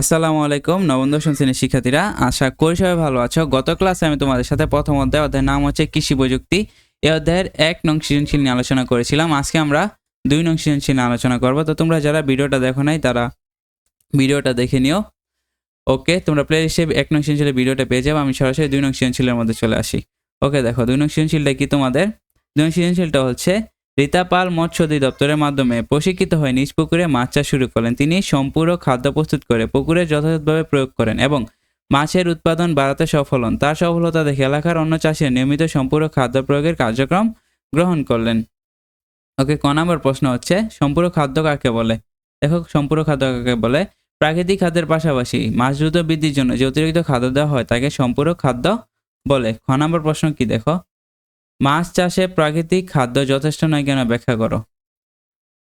আসসালামু আলাইকুম, নবম দশম শ্রেণির শিক্ষার্থীরা, আশা করি সবাই ভালো আছো। গত ক্লাসে আমি তোমাদের সাথে প্রথম অধ্যায়, অধ্যায়ের নাম হচ্ছে কৃষি প্রযুক্তি। এই অধ্যায়ের এক নং সৃজনশীল নিয়ে আলোচনা করেছিলাম। আজকে আমরা দুই নং সৃজনশীল নিয়ে আলোচনা করব। তো তোমরা যারা ভিডিওটা দেখো নাই, তারা ভিডিওটা দেখে নিও। ওকে, তোমরা প্লে হিসেবে এক নং সৃজনশীলের ভিডিওটা পেয়ে যাব। আমি সরাসরি দুই নং সৃজনশীলের মধ্যে চলে আসি। ওকে, দেখো, দুই নং সৃজনশীলটা কি তোমাদের? দুই নং সৃজনশীলটা হচ্ছে রীতা পাল মৎস্য অধিদপ্তরের মাধ্যমে প্রশিক্ষিত হয়ে নিজ পুকুরে মাছ চাষ শুরু করেন। তিনি সম্পূরক খাদ্য প্রস্তুত করে পুকুরে যথাযথভাবে প্রয়োগ করেন এবং মাছের উৎপাদন বাড়াতে সফল হন। তার সফলতা দেখে এলাকার অন্য চাষিরা নিয়মিত সম্পূরক খাদ্য প্রয়োগের কার্যক্রম গ্রহণ করলেন। ওকে, ক নম্বর প্রশ্ন হচ্ছে সম্পূরক খাদ্য কাকে বলে? দেখো সম্পূরক খাদ্য কাকে বলে? প্রাকৃতিক খাদ্যের পাশাপাশি মাছ দ্রুত বৃদ্ধির জন্য যে অতিরিক্ত খাদ্য দেওয়া হয় তাকে সম্পূরক খাদ্য বলে। খ নম্বর প্রশ্ন কি দেখো? মাছ চাষে প্রাকৃতিক খাদ্য যথেষ্ট নয় কেন ব্যাখ্যা করো?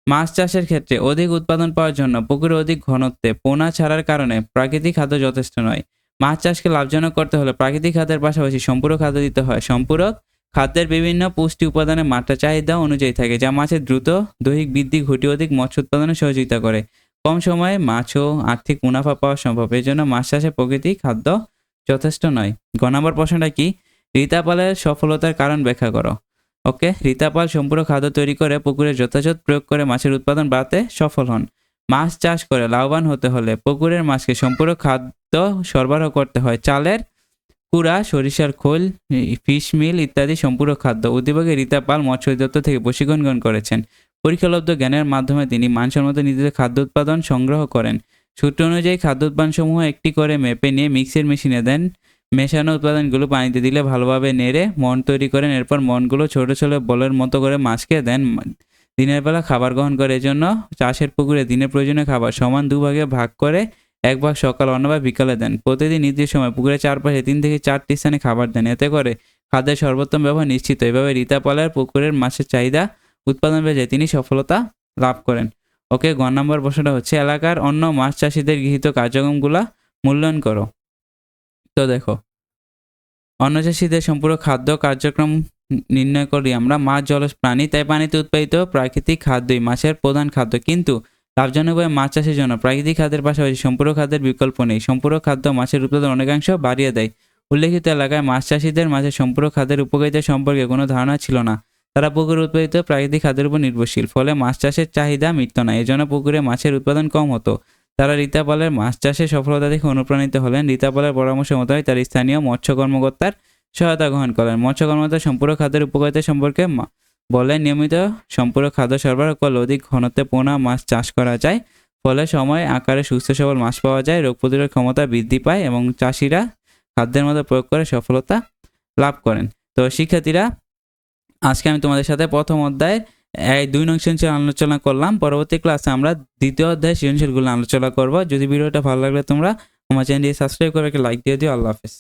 মাছ চাষের ক্ষেত্রে অধিক উৎপাদন পাওয়ার জন্য পুকুরে অধিক ঘনত্বে পোনা ছাড়ার কারণে প্রাকৃতিক খাদ্য যথেষ্ট নয়। মাছ চাষকে লাভজনক করতে হলে প্রাকৃতিক খাদ্যের পাশাপাশি সম্পূরক খাদ্য দিতে হয়। সম্পূরক খাদ্যের বিভিন্ন পুষ্টি উপাদানের মাত্রা চাহিদা অনুযায়ী থাকে, যা মাছের দ্রুত দৈহিক বৃদ্ধি ঘটিয়ে অধিক মৎস্য উৎপাদনে সহযোগিতা করে। কম সময়ে মাছও আর্থিক মুনাফা পাওয়া সম্ভব। এই জন্য মাছ চাষে প্রকৃতি খাদ্য যথেষ্ট নয়। গ নম্বর প্রশ্নটা কি? রীতাপালের সফলতার কারণ ব্যাখ্যা করো। ওকে রীতাপাল সম্পূর্ণ খাদ্য তৈরি করে পুকুরে যথাযথ প্রয়োগ করে মাছের উৎপাদন বাড়াতে সফল হন। মাছ চাষ করে লাভবান হতে হলে পুকুরের মাছকে সম্পূর্ণ খাদ্য সরবরাহ করতে হয়। চালের কুড়া, সরিষার খোল, ফিশ মিল ইত্যাদি সম্পূর্ণ খাদ্য উদ্যোগে রীতাপাল মৎস্য অধিদপ্তর থেকে প্রশিক্ষণ গ্রহণ করেছেন। পরীক্ষালব্ধ জ্ঞানের মাধ্যমে তিনি মানসম্মত নিজেদের খাদ্য উৎপাদন সংগ্রহ করেন। সূত্র অনুযায়ী খাদ্য উৎপাদনসমূহ একটি করে মেপে নিয়ে মিক্সের মেশিনে দেন। মেশানো উৎপাদনগুলো পানিতে দিলে ভালোভাবে নেড়ে মন তৈরি করেন এরপর মনগুলো ছোট ছোট বলের মতো করে মাছকে দেন। দিনের বেলা খাবার গ্রহণ করে, এজন্য চাষের পুকুরে দিনের প্রয়োজনীয় খাবার সমান দুভাগে ভাগ করে এক ভাগ সকাল, অন্য ভাগ বিকালে দেন। প্রতিদিন নির্দিষ্ট সময় পুকুরের চারপাশে তিন থেকে চারটি স্থানে খাবার দেন। এতে করে খাদ্যের সর্বোত্তম ব্যবহার নিশ্চিত। এভাবে রীতাপালের পুকুরের মাছের চাহিদা উৎপাদন বেড়ে তিনি সফলতা লাভ করেন। ওকে গ নম্বর প্রশ্নটা হচ্ছে, এলাকার অন্য মাছ চাষিদের গৃহীত কার্যক্রমগুলা মূল্যায়ন করো। তো দেখো। অন্য চাষিদের সম্পূর্ণ খাদ্য কার্যক্রম নির্ণয় করি আমরা। মাছ জলজ প্রাণী, তাই পানিতে উৎপাদিত প্রাকৃতিক খাদ্যই মাছের প্রধান খাদ্য। কিন্তু লাভজনকভাবে মাছ চাষের জন্য প্রাকৃতিক খাদ্যের পাশাপাশি সম্পূর্ণ খাদ্যের বিকল্প নেই। সম্পূর্ণ খাদ্য মাছের উৎপাদন অনেকাংশ বাড়িয়ে দেয়। উল্লেখিত এলাকায় মাছ চাষিদের মাঝে সম্পূর্ণ খাদ্যের উপকারিতা সম্পর্কে কোনো ধারণা ছিল না। তারা পুকুরে উৎপাদিত প্রাকৃতিক খাদ্যের উপর নির্ভরশীল। ফলে মাছ চাষের চাহিদা মিটত না। এজন্য পুকুরে মাছের উৎপাদন কম হতো। তারা রীতাপালের মাছ চাষে সফলতা দেখে অনুপ্রাণিত হলেন। রীতাপালের পরামর্শ মতোই তার স্থানীয় মৎস্য কর্মকর্তার সহায়তা গ্রহণ করেন। মৎস্য কর্মকর্তা সম্পূর্ণ খাদ্যের উপকারিতা সম্পর্কে বলেন, নিয়মিত সম্পূর্ণ খাদ্য সরবরাহ করলে অধিক ঘনত্বে পোনা মাছ চাষ করা যায়। ফলে সময় আকারে সুস্থ সবল মাছ পাওয়া যায়, রোগ প্রতিরোধ ক্ষমতা বৃদ্ধি পায় এবং চাষিরা খাদ্যের মধ্যে প্রয়োগ করে সফলতা লাভ করেন। তো শিক্ষার্থীরা, আজকে আমি তোমাদের সাথে প্রথম অধ্যায়ের এই দুই নং সৃজনশীল আলোচনা করলাম। পরবর্তী ক্লাসে আমরা দ্বিতীয় অধ্যায় সৃজনশীলগুলো আলোচনা করব। যদি ভিডিওটা ভালো লাগলে তোমরা আমার চ্যানেলটি সাবস্ক্রাইব করে লাইক দিয়ে দিও। আল্লাহ হাফেজ।